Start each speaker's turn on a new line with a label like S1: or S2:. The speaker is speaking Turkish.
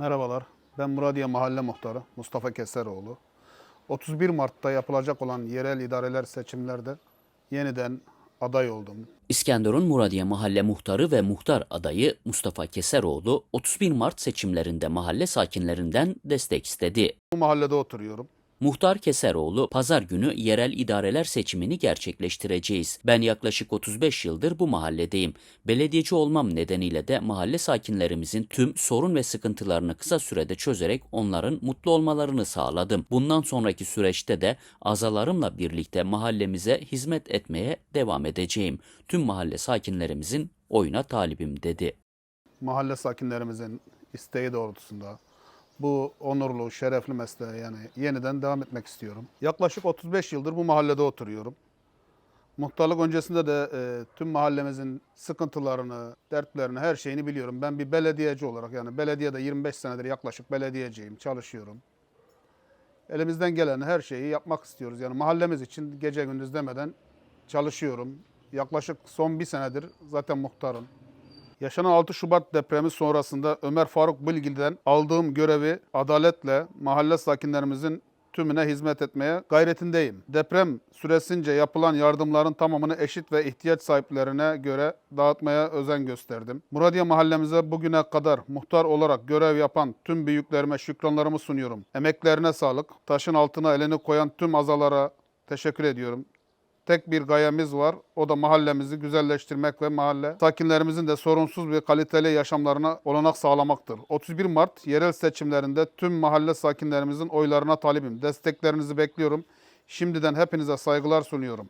S1: Merhabalar, ben Muradiye Mahalle Muhtarı Mustafa Keseroğlu. 31 Mart'ta yapılacak olan yerel idareler seçimlerde yeniden aday oldum.
S2: İskenderun Muradiye Mahalle Muhtarı ve muhtar adayı Mustafa Keseroğlu 31 Mart seçimlerinde mahalle sakinlerinden destek istedi.
S1: Bu mahallede oturuyorum.
S2: Muhtar Keseroğlu, pazar günü yerel idareler seçimini gerçekleştireceğiz. Ben yaklaşık 35 yıldır bu mahalledeyim. Belediyeci olmam nedeniyle de mahalle sakinlerimizin tüm sorun ve sıkıntılarını kısa sürede çözerek onların mutlu olmalarını sağladım. Bundan sonraki süreçte de azalarımla birlikte mahallemize hizmet etmeye devam edeceğim. Tüm mahalle sakinlerimizin oyuna talibim dedi.
S1: Mahalle sakinlerimizin isteği doğrultusunda bu onurlu, şerefli mesleğe yani yeniden devam etmek istiyorum. Yaklaşık 35 yıldır bu mahallede oturuyorum. Muhtarlık öncesinde de e, tüm mahallemizin sıkıntılarını, dertlerini, her şeyini biliyorum. Ben bir belediyeci olarak yani belediyede 25 senedir yaklaşık belediyeciyim, çalışıyorum. Elimizden gelen her şeyi yapmak istiyoruz. Yani mahallemiz için gece gündüz demeden çalışıyorum. Yaklaşık son bir senedir zaten muhtarım. Yaşanan 6 Şubat depremi sonrasında Ömer Faruk Bilgil'den aldığım görevi adaletle mahalle sakinlerimizin tümüne hizmet etmeye gayretindeyim. Deprem süresince yapılan yardımların tamamını eşit ve ihtiyaç sahiplerine göre dağıtmaya özen gösterdim. Muradiye mahallemize bugüne kadar muhtar olarak görev yapan tüm büyüklerime şükranlarımı sunuyorum. Emeklerine sağlık. Taşın altına elini koyan tüm azalara teşekkür ediyorum. Tek bir gayemiz var. O da mahallemizi güzelleştirmek ve mahalle sakinlerimizin de sorunsuz ve kaliteli yaşamlarına olanak sağlamaktır. 31 Mart yerel seçimlerinde tüm mahalle sakinlerimizin oylarına talibim. Desteklerinizi bekliyorum. Şimdiden hepinize saygılar sunuyorum.